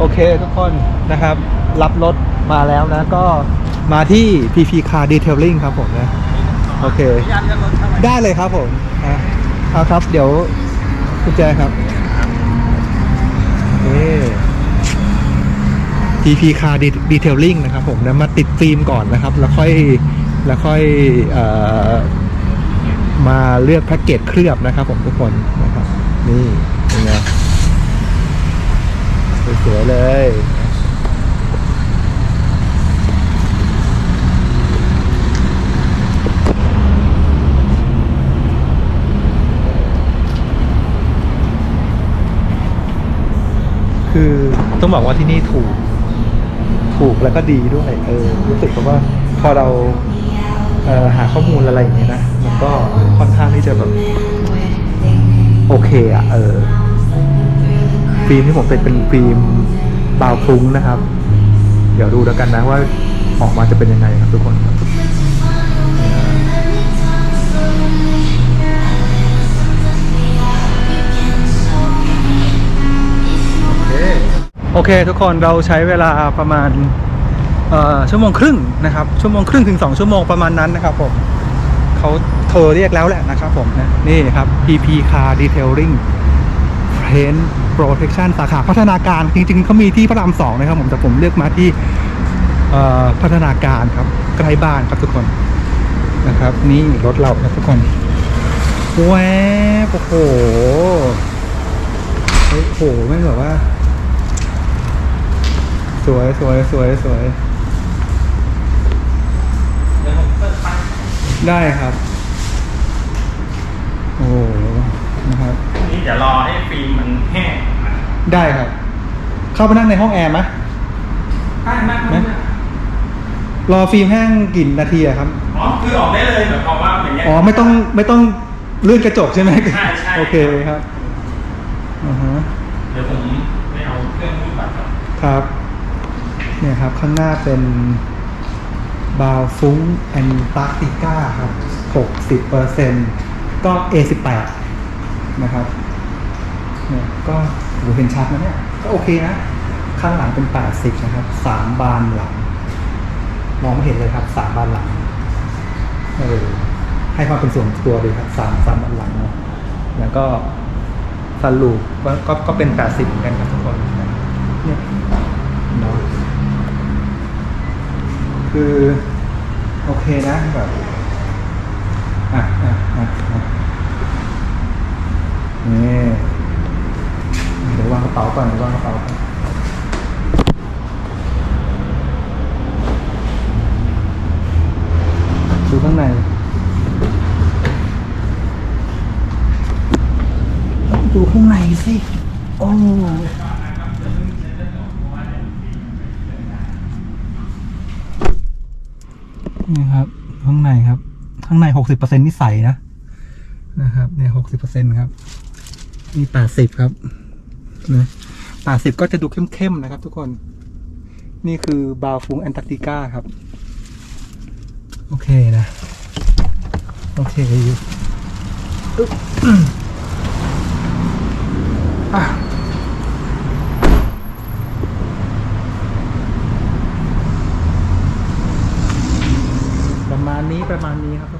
โอเคทุกคนนะครับ รับรถมาแล้วนะ ก็มาที่ PP Car Detailing ครับผมนะ โอเค ได้เลยครับผมอะเอาครับ เดี๋ยวกุญแจครับนี่ PP Car Detailing นะครับผมนะมาติดฟิล์มก่อนนะครับ แล้วค่อยแล้วค่อยเอ่อมาเลือกแพ็กเกจเคลือบนะครับผมทุกคนนะครับ นี่เป็นไง สวยเลย คือต้องบอกว่าที่นี่ถูก ถูกแล้วก็ดีด้วย เออ รู้สึกว่าพอเราเออหาข้อมูลอะไรอย่างเงี้ยนะ มันก็ค่อนข้างที่จะแบบ โอเคอะ เออ ฟิล์มที่ผมเป็นเป็นฟิล์มบาวฟุ้งนะครับ เดี๋ยวดูแล้วกันนะว่าออกมาจะเป็นยังไงครับทุกคนครับโอเคโอเคทุกคนเราใช้เวลาประมาณชั่วโมงครึ่งนะครับ ชั่วโมงครึ่งถึง 2 ชั่วโมงประมาณนั้นนะครับผมเขาโทรเรียกแล้วแหละนะครับผมนะนี่ครับ PP Car Detailing Paint Protection สาขาพัฒนาการ จริงๆเขามีที่พระรามสองนะครับผมแต่ผมเลือกมาที่พัฒนาการครับใกล้บ้านครับทุกคนนะครับ นี่รถเราครับทุกคนแวบโอ้โหโอ้โหไม่แบบว่า สวยสวยสวยสวยไฟได้ครับ โอ้โหนะครับ นี่เดี๋ยวรอให้ฟิล์มมันแห้งได้ครับ เข้าไปนั่งในห้องแอร์ไหมได้มากไหมรอฟิล์มแห้งกี่นาทีอะครับ อ๋อ คือออกได้เลยเหมือนกับว่าอย่างเงี้ยอ๋อ ไม่ต้องไม่ต้องเลื่อนกระจกใช่ไหมใช่ใช่โอเคครับอือฮะเดี๋ยวผมไม่เอาเครื่องรูดบัตรก่อนครับ เนี่ยครับ ข้างหน้าเป็นบาวฟุ้งแอนตาร์กติกาครับหกสิบเปอร์เซ็นก็ A18 นะครับเนี่ยก็โหเห็นชัดนะเนี่ยก็โอเคนะข้างหลังเป็น 80 นะครับสามบานหลัง มองไม่เห็นเลยครับสามบานหลังเออให้ความเป็นส่วนตัวดีครับสามสามบานหลังเนาะแล้วก็สลูปก็ก็ก็เป็น 80 เหมือนกันครับทุกคนเนี่ยเนาะคือ โอเคนะแบบ อะอะอะอะนี่เดี๋ยววาง ก่อนวางกระเป๋าดูข้างในดูข้างในสิโอ้นี่ครับ ข้างในครับ ข้างในหกสิบเปอร์เซ็นนี่ใสนะ นะครับ เนี่ยหกสิบเปอร์เซ็นครับนี่แปดสิบครับนะ ป่าสิบก็จะดูเข้มๆนะครับ ทุกคน นี่คือบาวฟูงแอนตาร์กติกาครับ โอเคนะ โอเคอยู่อะประมาณนี้ประมาณนี้ครับ